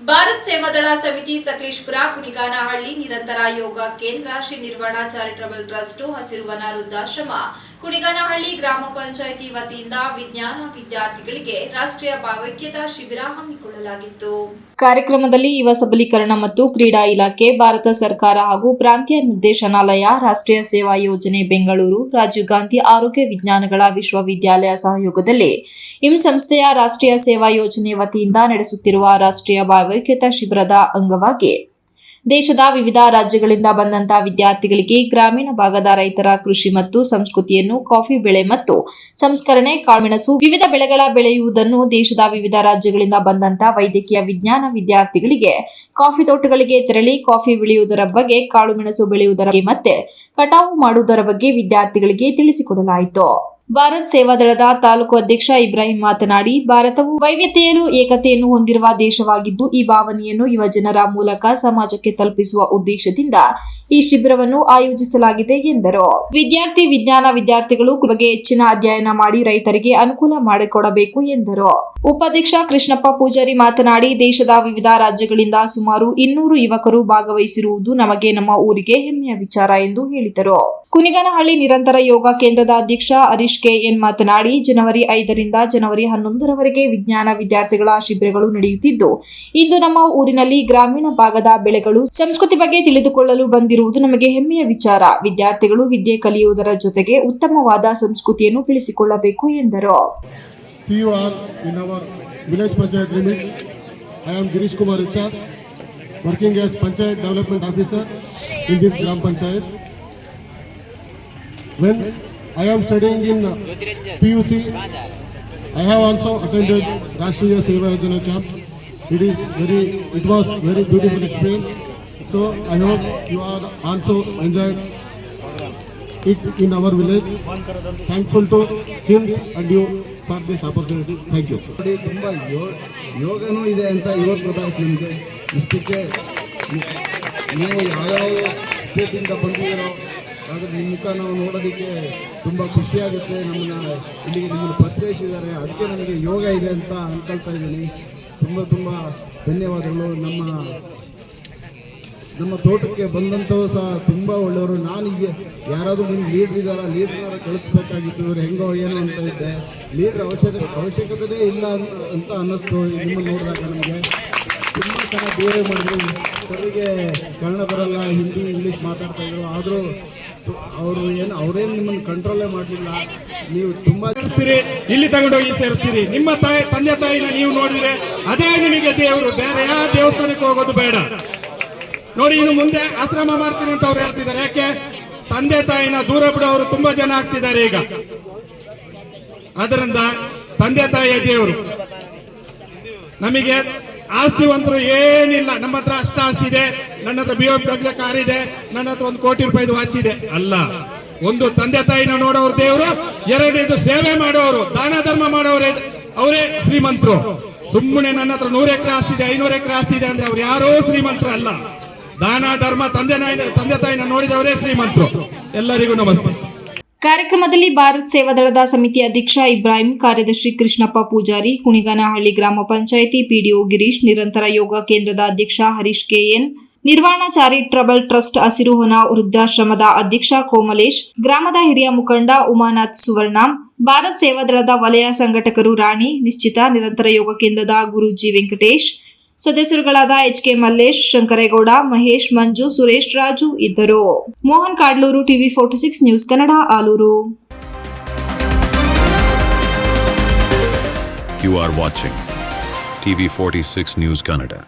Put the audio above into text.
ಭಾರತ್ ಸೇವಾದಳ ಸಮಿತಿ ಸಕಲೇಶ್ಪುರ ಕುಣಿಗಾನಹಳ್ಳಿ ನಿರಂತರ ಯೋಗ ಕೇಂದ್ರ ಶ್ರೀ ನಿರ್ವಾಣ ಚಾರಿಟಬಲ್ ಟ್ರಸ್ಟ್ ಹಸಿರುವನ ವೃದ್ಧಾಶ್ರಮ ಕುಣಿಗಾನಹಳ್ಳಿ ಗ್ರಾಮ ಪಂಚಾಯಿತಿ ವತಿಯಿಂದ ವಿಜ್ಞಾನ ವಿದ್ಯಾರ್ಥಿಗಳಿಗೆ ರಾಷ್ಟ್ರೀಯ ಭಾವೈಕ್ಯತಾ ಶಿಬಿರ ಹಮ್ಮಿಕೊಳ್ಳಲಾಗಿತ್ತು. ಕಾರ್ಯಕ್ರಮದಲ್ಲಿ ಯುವ ಸಬಲೀಕರಣ ಮತ್ತು ಕ್ರೀಡಾ ಇಲಾಖೆ, ಭಾರತ ಸರ್ಕಾರ ಹಾಗೂ ಪ್ರಾಂತೀಯ ನಿರ್ದೇಶನಾಲಯ, ರಾಷ್ಟ್ರೀಯ ಸೇವಾ ಯೋಜನೆ ಬೆಂಗಳೂರು, ರಾಜೀವ್ ಗಾಂಧಿ ಆರೋಗ್ಯ ವಿಜ್ಞಾನಗಳ ವಿಶ್ವವಿದ್ಯಾಲಯ ಸಹಯೋಗದಲ್ಲಿ ಇಂ ಸಂಸ್ಥೆಯ ರಾಷ್ಟ್ರೀಯ ಸೇವಾ ಯೋಜನೆ ವತಿಯಿಂದ ನಡೆಸುತ್ತಿರುವ ರಾಷ್ಟ್ರೀಯ ಭಾವೈಕ್ಯತಾ ಶಿಬಿರದ ಅಂಗವಾಗಿ ದೇಶದ ವಿವಿಧ ರಾಜ್ಯಗಳಿಂದ ಬಂದಂತಹ ವಿದ್ಯಾರ್ಥಿಗಳಿಗೆ ಗ್ರಾಮೀಣ ಭಾಗದ ರೈತರ ಕೃಷಿ ಮತ್ತು ಸಂಸ್ಕೃತಿಯನ್ನು ಕಾಫಿ ಬೆಳೆ ಮತ್ತು ಸಂಸ್ಕರಣೆ ಕಾಳುಮೆಣಸು ವಿವಿಧ ಬೆಳೆಗಳ ಬೆಳೆಯುವುದನ್ನು ದೇಶದ ವಿವಿಧ ರಾಜ್ಯಗಳಿಂದ ಬಂದಂತಹ ವೈದ್ಯಕೀಯ ವಿಜ್ಞಾನ ವಿದ್ಯಾರ್ಥಿಗಳಿಗೆ ಕಾಫಿ ತೋಟಗಳಿಗೆ ತೆರಳಿ ಕಾಫಿ ಬೆಳೆಯುವುದರ ಬಗ್ಗೆ ಕಾಳುಮೆಣಸು ಬೆಳೆಯುವುದರ ಮತ್ತೆ ಕಟಾವು ಮಾಡುವುದರ ಬಗ್ಗೆ ವಿದ್ಯಾರ್ಥಿಗಳಿಗೆ ತಿಳಿಸಿಕೊಡಲಾಯಿತು. ಭಾರತ್ ಸೇವಾದಳದ ತಾಲೂಕು ಅಧ್ಯಕ್ಷ ಇಬ್ರಾಹಿಂ ಮಾತನಾಡಿ, ಭಾರತವು ವೈವಿಧ್ಯತೆಯನ್ನು ಏಕತೆಯನ್ನು ಹೊಂದಿರುವ ದೇಶವಾಗಿದ್ದು, ಈ ಭಾವನೆಯನ್ನು ಯುವ ಜನರ ಮೂಲಕ ಸಮಾಜಕ್ಕೆ ತಲುಪಿಸುವ ಉದ್ದೇಶದಿಂದ ಈ ಶಿಬಿರವನ್ನು ಆಯೋಜಿಸಲಾಗಿದೆ ಎಂದರು. ವಿದ್ಯಾರ್ಥಿ ವಿಜ್ಞಾನ ವಿದ್ಯಾರ್ಥಿಗಳು ಬಗ್ಗೆ ಹೆಚ್ಚಿನ ಅಧ್ಯಯನ ಮಾಡಿ ರೈತರಿಗೆ ಅನುಕೂಲ ಮಾಡಿಕೊಡಬೇಕು ಎಂದರು. ಉಪಾಧ್ಯಕ್ಷ ಕೃಷ್ಣಪ್ಪ ಪೂಜಾರಿ ಮಾತನಾಡಿ, ದೇಶದ ವಿವಿಧ ರಾಜ್ಯಗಳಿಂದ ಸುಮಾರು ಇನ್ನೂರು ಯುವಕರು ಭಾಗವಹಿಸಿರುವುದು ನಮಗೆ ನಮ್ಮ ಊರಿಗೆ ಹೆಮ್ಮೆಯ ವಿಚಾರ ಎಂದು ಹೇಳಿದರು. ಕುನಿಗನಹಳ್ಳಿ ನಿರಂತರ ಯೋಗ ಕೇಂದ್ರದ ಅಧ್ಯಕ್ಷ ಹರೀಶ್ ಕೆ ಎನ್ ಮಾತನಾಡಿ ಜನವರಿ ಐದರಿಂದ ಜನವರಿ ಹನ್ನೊಂದರವರೆಗೆ ವಿಜ್ಞಾನ ವಿದ್ಯಾರ್ಥಿಗಳ ಶಿಬಿರಗಳು ನಡೆಯುತ್ತಿದ್ದು ಇಂದು ನಮ್ಮ ಊರಿನಲ್ಲಿ ಗ್ರಾಮೀಣ ಭಾಗದ ಬೆಳೆಗಳು ಸಂಸ್ಕೃತಿ ಬಗ್ಗೆ ತಿಳಿದುಕೊಳ್ಳಲು ಬಂದಿರುವುದು ನಮಗೆ ಹೆಮ್ಮೆಯ ವಿಚಾರ ವಿದ್ಯಾರ್ಥಿಗಳು ವಿದ್ಯೆ ಕಲಿಯುವುದರ ಜೊತೆಗೆ ಉತ್ತಮವಾದ ಸಂಸ್ಕೃತಿಯನ್ನು ಬೆಳೆಸಿಕೊಳ್ಳಬೇಕು ಎಂದರು. I am Girish Kumar HR, working as Panchayat Development Officer in this Gram Panchayat. When I am studying in uh, PUC, I have also attended Rashtriya Seva Yojana camp. It is very, it was very beautiful experience. So I hope you are also enjoyed it in our village. Thankful to him and you for this opportunity. Thank you. ನೋಡಿ ತುಂಬ ಯೋಗನೂ ಇದೆ ಅಂತ ಇವತ್ತು ಗೊತ್ತಾಯ್ತು ನಿಮಗೆ ಇಷ್ಟಕ್ಕೆ ನೀವು ಯಾವ್ಯಾವ ಸ್ಟೇಟಿಂದ ಬಂದಿದ್ದೀರೋ ಆದರೆ ನಿಮ್ಮ ಮುಖ ನಾವು ನೋಡೋದಕ್ಕೆ ತುಂಬ ಖುಷಿಯಾಗುತ್ತೆ ನಮ್ಮನ್ನ ಇಲ್ಲಿಗೆ ನಿಮ್ಮನ್ನು ಪರಿಚಯಿಸಿದ್ದಾರೆ. ಅದಕ್ಕೆ ನನಗೆ ಯೋಗ ಇದೆ ಅಂತ ಅಂದ್ಕೊಳ್ತಾ ಇದ್ದೀನಿ. ತುಂಬ ತುಂಬ ಧನ್ಯವಾದಗಳು. ನಮ್ಮ ನಮ್ಮ ತೋಟಕ್ಕೆ ಬಂದಂಥವು ಸಹ ತುಂಬ ಒಳ್ಳೆಯವರು. ನಾನೀಗ ಯಾರಾದರೂ ನಿಮ್ಮ ಲೀಡ್ರ್ ಇದ್ದಾರಾ? ಲೀಡ್ರ್ ಕಳಿಸ್ಬೇಕಾಗಿತ್ತು. ಇವರು ಹೆಂಗೋ ಏನೋ ಅಂತ ಇದ್ದೆ. ಲೀಡ್ರ್ ಅವಶ್ಯಕ ಅವಶ್ಯಕತೆನೇ ಇಲ್ಲ ಅಂತ ಅನ್ನಿಸ್ತು ನಿಮ್ಮ ನೋಡಿದಾಗ ನಮಗೆ. ತುಂಬ ಚೆನ್ನಾಗಿ ಬೇರೆ ಮಾಡಿದ್ರು. ಅವರಿಗೆ ಕನ್ನಡ ಬರಲ್ಲ, ಹಿಂದಿ, ಇಂಗ್ಲೀಷ್ ಮಾತಾಡ್ತಾ ಇದ್ರು. ಆದರೂ ಅವರು ಏನು, ಅವರೇನು ನಿಮ್ಮನ್ನು ಕಂಟ್ರೋಲೇ ಮಾಡಲಿಲ್ಲ. ನೀವು ತುಂಬ ಸೇರಿಸ್ತೀರಿ. ಇಲ್ಲಿ ತಗೊಂಡೋಗಿ ಸೇರಿಸ್ತೀರಿ. ನಿಮ್ಮ ತಾಯಿ, ತಂದೆ ತಾಯಿನ ನೀವು ನೋಡಿದ್ರೆ ಅದೇ ನಿಮಗೆ ದೇವರು. ಬೇರೆ ಯಾವ ದೇವಸ್ಥಾನಕ್ಕೆ ಹೋಗೋದು ಬೇಡ. ನೋಡಿ, ಇನ್ನು ಮುಂದೆ ಆಶ್ರಮ ಮಾಡ್ತೀನಿ ಅಂತ ಅವ್ರು ಹೇಳ್ತಿದ್ದಾರೆ. ಯಾಕೆ? ತಂದೆ ತಾಯಿನ ದೂರ ಬಿಡೋರು ತುಂಬಾ ಜನ ಆಗ್ತಿದ್ದಾರೆ ಈಗ. ಅದರಿಂದ ತಂದೆ ತಾಯಿಯ ದೇವರು. ನಮಗೆ ಆಸ್ತಿವಂತರು ಏನಿಲ್ಲ, ನಮ್ಮ ಹತ್ರ ಅಷ್ಟ ಆಸ್ತಿ ಇದೆ. ನನ್ನ ಹತ್ರ ಬಿ ಡಬ್ಲ್ಯೂ ಕಾರ್ ಇದೆ, ನನ್ನ ಹತ್ರ ಒಂದು ಕೋಟಿ ರೂಪಾಯಿದು ವಾಚ್ ಇದೆ. ಅಲ್ಲ, ಒಂದು ತಂದೆ ತಾಯಿನ ನೋಡೋರು ದೇವರು, ಎರಡನೇದು ಸೇವೆ ಮಾಡೋರು, ದಾನ ಧರ್ಮ ಮಾಡೋರೇ ಅವರೇ ಶ್ರೀಮಂತರು. ಸುಮ್ಮನೆ ನನ್ನ ಹತ್ರ ನೂರ ಎಕರೆ ಆಸ್ತಿ ಇದೆ, ಐನೂರು ಎಕರೆ ಆಸ್ತಿ ಇದೆ ಅಂದ್ರೆ ಅವ್ರು ಯಾರೋ ಶ್ರೀಮಂತರು ಅಲ್ಲ. ದಾನ, ಧರ್ಮ, ತಂದೆ ನಾಯಿ- ತಂದೆ ತಾಯಿನ ನೋಡಿದವರೇ ಶ್ರೀಮಂತರು. ಎಲ್ಲರಿಗೂ ನಮಸ್ತೆ. ಕಾರ್ಯಕ್ರಮದಲ್ಲಿ ಭಾರತ್ ಸೇವಾದಳದ ಸಮಿತಿ ಅಧ್ಯಕ್ಷ ಇಬ್ರಾಹಿಂ, ಕಾರ್ಯದರ್ಶಿ ಕೃಷ್ಣಪ್ಪ ಪೂಜಾರಿ, ಕುಣಿಗನಹಳ್ಳಿ ಗ್ರಾಮ ಪಂಚಾಯಿತಿ ಪಿಡಿಒ ಗಿರೀಶ್, ನಿರಂತರ ಯೋಗ ಕೇಂದ್ರದ ಅಧ್ಯಕ್ಷ Harish K N, Nirvana trouble trust ಹಸಿರು ಹೊನ ವೃದ್ಧಾಶ್ರಮದ ಅಧ್ಯಕ್ಷ ಕೋಮಲೇಶ್, ಗ್ರಾಮದ ಹಿರಿಯ ಮುಖಂಡ ಉಮಾನಾಥ್ ಸುವರ್ಣ, ಭಾರತ್ ಸೇವಾದಳದ ವಲಯ ಸಂಘಟಕರು ರಾಣಿ, ನಿಶ್ಚಿತ ನಿರಂತರ ಯೋಗ ಕೇಂದ್ರದ ಗುರುಜಿ ವೆಂಕಟೇಶ್ ಸದಸ್ಯರುಗಳಾದ ಎಚ್ ಕೆ ಮಲ್ಲೇಶ್, ಶಂಕರೇಗೌಡ, ಮಹೇಶ್, ಮಂಜು, ಸುರೇಶ್, ರಾಜು ಇದ್ದರು Mohan Kadluru, TV forty six news Kannada, Aluru You are watching TV46 News Canada.